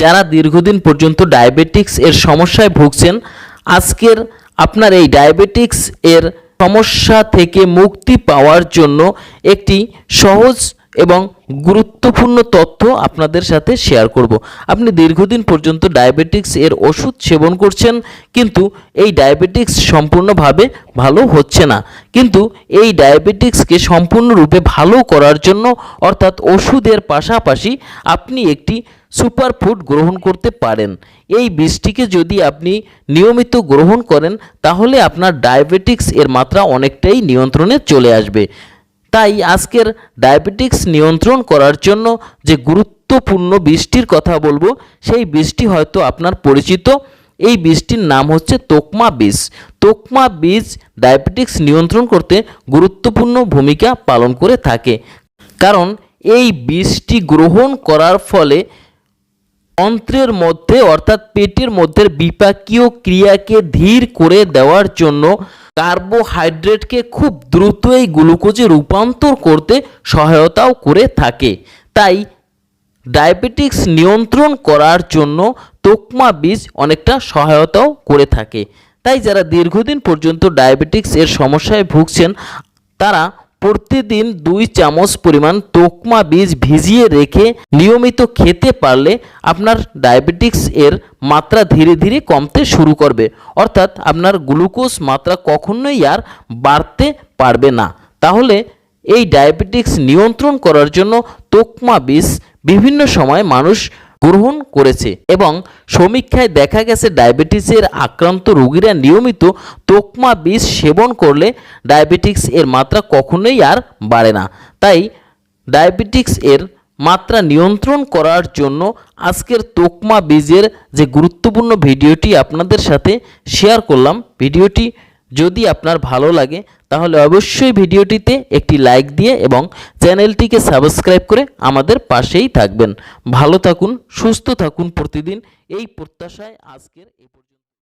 যারা দীর্ঘদিন পর্যন্ত ডায়াবেটিক্স এর সমস্যায় ভুগছেন, আজকের আপনার এই ডায়াবেটিক্স এর সমস্যা থেকে মুক্তি পাওয়ার জন্য একটি সহজ এবং গুরুত্বপূর্ণ তথ্য আপনাদের সাথে শেয়ার করব। আপনি দীর্ঘদিন পর্যন্ত ডায়াবেটিক্স এর ওষুধ সেবন করছেন, কিন্তু এই ডায়াবেটিক্স সম্পূর্ণভাবে ভালো হচ্ছে না। কিন্তু এই ডায়াবেটিক্সকে সম্পূর্ণরূপে ভালো করার জন্য, অর্থাৎ ওষুধের পাশাপাশি আপনি একটি সুপার ফুড গ্রহণ করতে পারেন। এই বীজটিকে যদি আপনি নিয়মিত গ্রহণ করেন, তাহলে আপনার ডায়াবেটিক্স এর মাত্রা অনেকটাই নিয়ন্ত্রণে চলে আসবে। তাই আজকের ডায়াবেটিক্স নিয়ন্ত্রণ করার জন্য যে গুরুত্বপূর্ণ বৃষ্টির কথা বলব, সেই বৃষ্টি হয়তো আপনার পরিচিত। এই বৃষ্টির নাম হচ্ছে তোকমা বীজ। তোকমা বীজ ডায়াবেটিক্স নিয়ন্ত্রণ করতে গুরুত্বপূর্ণ ভূমিকা পালন করে থাকে। কারণ এই বীজটি গ্রহণ করার ফলে অন্ত্রের মধ্যে, অর্থাৎ পেটের মধ্যে বিপাকীয় ক্রিয়াকে ধীর করে দেওয়ার জন্য কার্বোহাইড্রেটকে খুব দ্রুতই গ্লুকোজে রূপান্তর করতে সহায়তাও করে থাকে। তাই ডায়াবেটিক্স নিয়ন্ত্রণ করার জন্য তোকমা বীজ অনেকটা সহায়তাও করে থাকে। তাই যারা দীর্ঘদিন পর্যন্ত ডায়াবেটিক্স এর সমস্যায় ভুগছেন, তারা প্রতিদিন দুই চামচ পরিমাণ তোকমা বীজ ভিজিয়ে রেখে নিয়মিত খেতে পারলে আপনার ডায়াবেটিক্স এর মাত্রা ধীরে ধীরে কমতে শুরু করবে। অর্থাৎ আপনার গ্লুকোজ মাত্রা কখনোই আর বাড়তে পারবে না। তাহলে এই ডায়াবেটিক্স নিয়ন্ত্রণ করার জন্য তোকমা বীজ বিভিন্ন সময় মানুষ গ্রহণ করেছে এবং সমীক্ষায় দেখা গেছে ডায়াবেটিসের আক্রান্ত রোগীরা নিয়মিত তোকমা বীজ সেবন করলে ডায়াবেটিক্স এর মাত্রা কখনোই আর বাড়ে না। তাই ডায়াবেটিক্স এর মাত্রা নিয়ন্ত্রণ করার জন্য আজকের তোকমা বীজের যে গুরুত্বপূর্ণ ভিডিওটি আপনাদের সাথে শেয়ার করলাম, ভিডিওটি যদি আপনার ভালো লাগে, তাহলে অবশ্যই ভিডিওটিতে একটি লাইক দিয়ে এবং চ্যানেলটিকে সাবস্ক্রাইব করে আমাদের পাশেই থাকবেন। ভালো থাকুন, সুস্থ থাকুন প্রতিদিন। এই প্রত্যাশায় আজকের এই